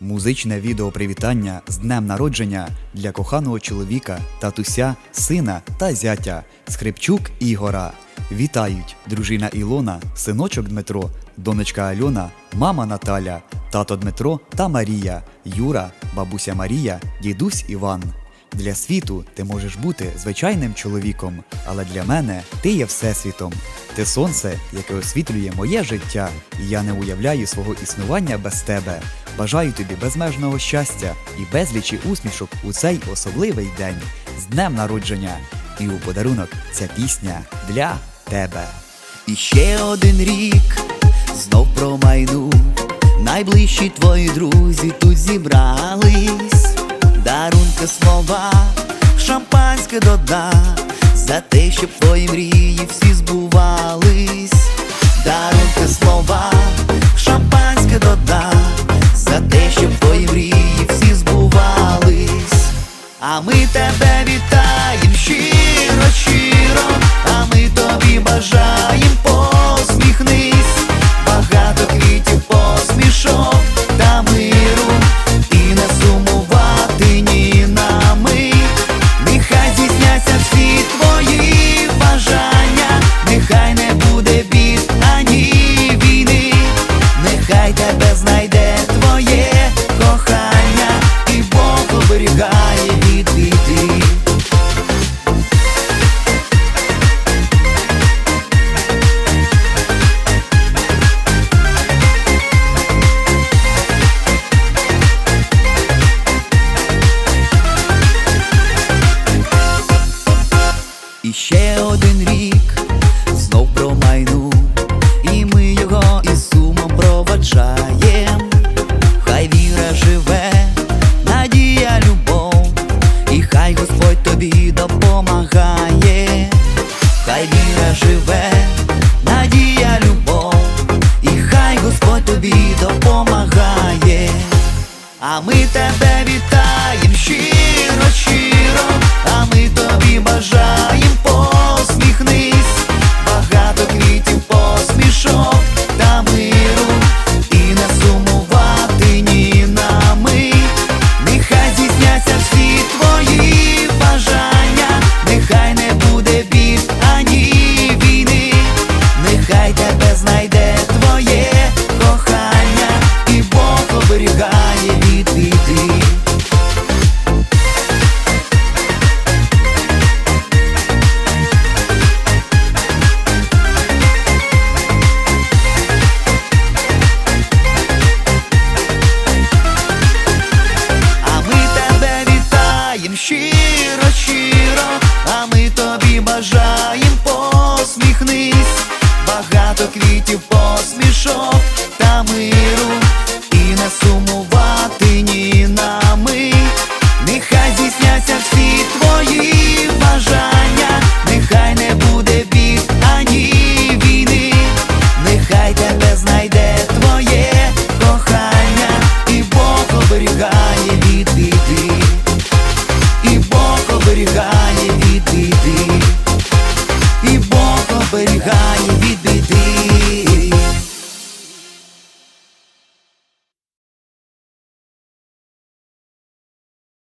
Музичне відео привітання з днем народження для коханого чоловіка, татуся, сина та зятя Скрипчук Ігора. Вітають дружина Ілона, синочок Дмитро, донечка Альона, мама Наталя, тато Дмитро та Марія, Юра, бабуся Марія, дідусь Іван. Для світу ти можеш бути звичайним чоловіком, але для мене ти є всесвітом. Ти сонце, яке освітлює моє життя, і я не уявляю свого існування без тебе. Бажаю тобі безмежного щастя і безлічі усмішок у цей особливий день з днем народження. І у подарунок ця пісня для тебе. І ще один рік знов промайнув. Найближчі твої друзі тут зібрались. Дарунки слова, шампанське дода, за те, щоб твої мрії всі збувались. Дарунки слова, тебе вітаєм щиро, щиро, а ми тобі бажаєм посміхнись, багато квітів посмішок та миру, і не сумувати ні на мить. Нехай здійсняться всі твої бажання, нехай не буде бід ані війни, нехай тебе знайде твоє кохання, і Бог оберігає живе, надія, любов, і хай Господь тобі допомагає. А ми тебе вітаєм щиро, щиро, а ми тобі бажаєм посміхнись,